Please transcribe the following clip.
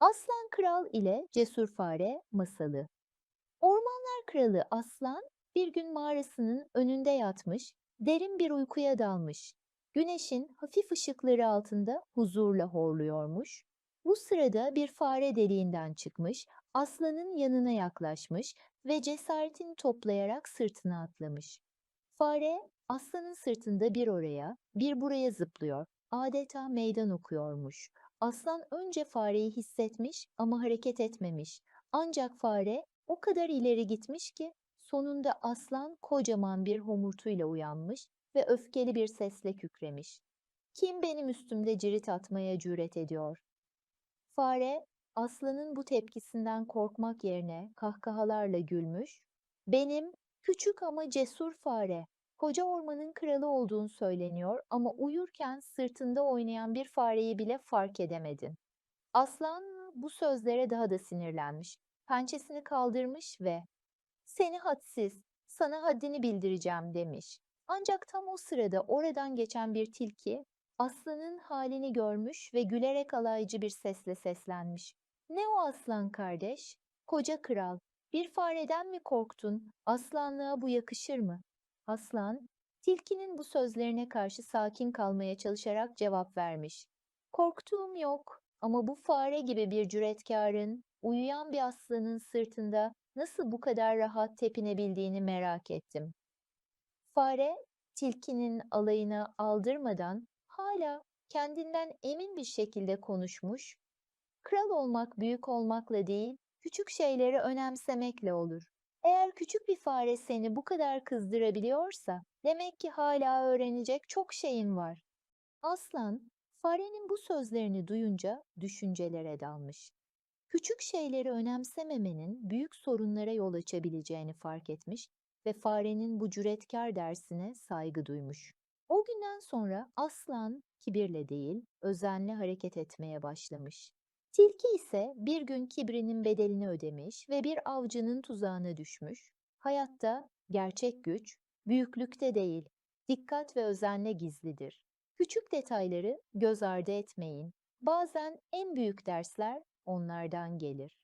Aslan Kral ile Cesur Fare Masalı Ormanlar Kralı Aslan bir gün mağarasının önünde yatmış, derin bir uykuya dalmış. Güneşin hafif ışıkları altında huzurla horluyormuş. Bu sırada bir fare deliğinden çıkmış, aslanın yanına yaklaşmış ve cesaretini toplayarak sırtına atlamış. Fare aslanın sırtında bir oraya, bir buraya zıplıyor. Adeta meydan okuyormuş. Aslan önce fareyi hissetmiş ama hareket etmemiş. Ancak fare o kadar ileri gitmiş ki sonunda aslan kocaman bir homurtuyla uyanmış ve öfkeli bir sesle kükremiş. Kim benim üstümde cirit atmaya cüret ediyor? Fare aslanın bu tepkisinden korkmak yerine kahkahalarla gülmüş. Benim küçük ama cesur fare, koca ormanın kralı olduğun söyleniyor ama uyurken sırtında oynayan bir fareyi bile fark edemedin. Aslan bu sözlere daha da sinirlenmiş. Pençesini kaldırmış ve seni hadsiz, sana haddini bildireceğim demiş. Ancak tam o sırada oradan geçen bir tilki aslanın halini görmüş ve gülerek alaycı bir sesle seslenmiş. Ne o aslan kardeş? Koca kral, bir fareden mi korktun? Aslanlığa bu yakışır mı? Aslan, tilkinin bu sözlerine karşı sakin kalmaya çalışarak cevap vermiş. Korktuğum yok ama bu fare gibi bir cüretkarın, uyuyan bir aslanın sırtında nasıl bu kadar rahat tepinebildiğini merak ettim. Fare, tilkinin alayına aldırmadan hala kendinden emin bir şekilde konuşmuş. Kral olmak büyük olmakla değil, küçük şeyleri önemsemekle olur. Eğer küçük bir fare seni bu kadar kızdırabiliyorsa, demek ki hala öğrenecek çok şeyin var. Aslan, farenin bu sözlerini duyunca düşüncelere dalmış. Küçük şeyleri önemsememenin büyük sorunlara yol açabileceğini fark etmiş ve farenin bu cüretkar dersine saygı duymuş. O günden sonra aslan kibirle değil, özenle hareket etmeye başlamış. Tilki ise bir gün kibrinin bedelini ödemiş ve bir avcının tuzağına düşmüş. Hayatta gerçek güç büyüklükte değil, dikkat ve özenle gizlidir. Küçük detayları göz ardı etmeyin. Bazen en büyük dersler onlardan gelir.